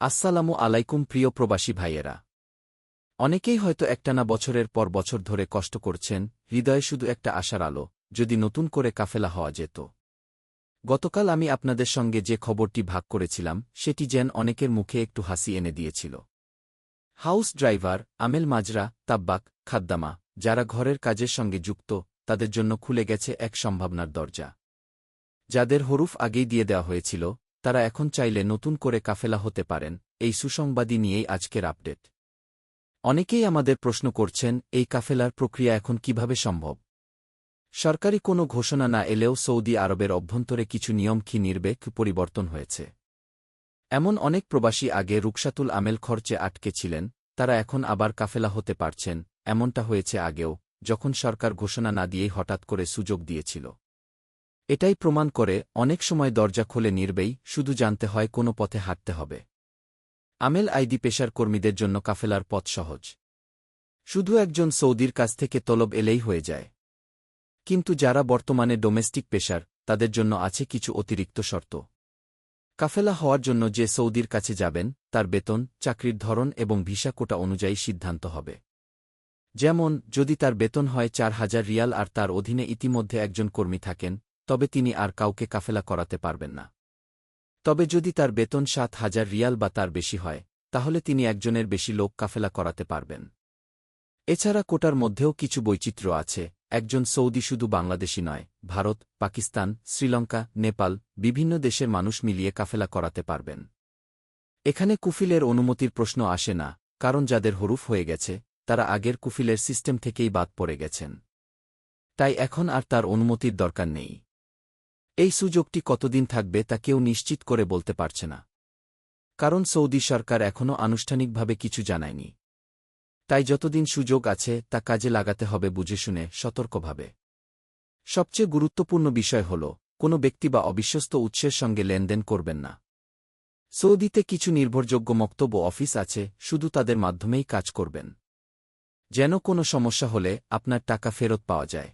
আসসালামু আলাইকুম প্রিয় প্রবাসী ভাইয়েরা। অনেকেই হয়তো একটানা বছরের পর বছর ধরে কষ্ট করছেন, হৃদয়ে শুধু একটা আশার আলো, যদি নতুন করে কাফেলা হওয়া যেত। গতকাল আমি আপনাদের সঙ্গে যে খবরটি ভাগ করেছিলাম, সেটি যেন অনেকের মুখে একটু হাসি এনে দিয়েছিল। হাউস ড্রাইভার, আমেল মাজরা, তাব্বাক, খাদ্দামা, যারা ঘরের কাজের সঙ্গে যুক্ত, তাদের জন্য খুলে গেছে এক সম্ভাবনার দরজা। যাদের হরুফ আগেই দিয়ে দেওয়া হয়েছিল তারা এখন চাইলে নতুন করে কাফেলা হতে পারেন, এই সুসংবাদী নিয়েই আজকের আপডেট। অনেকেই আমাদের প্রশ্ন করছেন, এই কাফেলার প্রক্রিয়া এখন কীভাবে সম্ভব? সরকারি কোনো ঘোষণা না এলেও সৌদি আরবের অভ্যন্তরে কিছু নিয়ম কি নির্বেক পরিবর্তন হয়েছে? এমন অনেক প্রবাসী আগে রুকসাতুল আমেল খরচে আটকে ছিলেন, তারা এখন আবার কাফেলা হতে পারছেন, এমনটা হয়েছে আগেও, যখন সরকার ঘোষণা না দিয়েই হঠাৎ করে সুযোগ দিয়েছিল। এটাই প্রমাণ করে, অনেক সময় দরজা খোলে নির্বেই, শুধু জানতে হয় কোনো পথে হাঁটতে হবে। আমেল আইডি পেশার কর্মীদের জন্য কাফেলার পথ সহজ। শুধু একজন সৌদির কাছ থেকে তলব এলেই হয়ে যায়। কিন্তু যারা বর্তমানে ডোমেস্টিক পেশার, তাদের জন্য আছে কিছু অতিরিক্ত শর্ত। কাফেলা হওয়ার জন্য যে সৌদির কাছে যাবেন, তার বেতন, চাকরির ধরন এবং ভিসা কোটা অনুযায়ী সিদ্ধান্ত হবে। যেমন, যদি তার বেতন হয় চার হাজার রিয়াল আর তার অধীনে ইতিমধ্যে একজন কর্মী থাকেন তবে তিনি আর কাউকে কাফেলা করাতে পারবেন না। তবে যদি তার বেতন সাত হাজার রিয়াল বা তার বেশি হয়, তাহলে তিনি একজনের বেশি লোক কাফেলা করাতে পারবেন। এছাড়া কোটার মধ্যেও কিছু বৈচিত্র্য আছে, একজন সৌদি শুধু বাংলাদেশি নয়, ভারত, পাকিস্তান, শ্রীলঙ্কা, নেপাল, বিভিন্ন দেশের মানুষ মিলিয়ে কাফেলা করাতে পারবেন। এখানে কুফিলের অনুমতির প্রশ্ন আসে না, কারণ যাদের হরুফ হয়ে গেছে, তারা আগের কুফিলের সিস্টেম থেকেই বাদ পড়ে গেছেন। তাই এখন আর তার অনুমতির দরকার নেই। এই সুযোগটি কতদিন থাকবে তা কেউ নিশ্চিত করে বলতে পারছে না। কারণ সৌদি সরকার এখনও আনুষ্ঠানিকভাবে কিছু জানায়নি। তাই যতদিন সুযোগ আছে, তা কাজে লাগাতে হবে বুঝে শুনে সতর্কভাবে। সবচেয়ে গুরুত্বপূর্ণ বিষয় হল, কোনো ব্যক্তি বা অবিশ্বস্ত উৎসের সঙ্গে লেনদেন করবেন না। সৌদিতে কিছু নির্ভরযোগ্য মক্তব্য অফিস আছে, শুধু তাদের মাধ্যমেই কাজ করবেন। যেন কোনো সমস্যা হলে আপনার টাকা ফেরত পাওয়া যায়।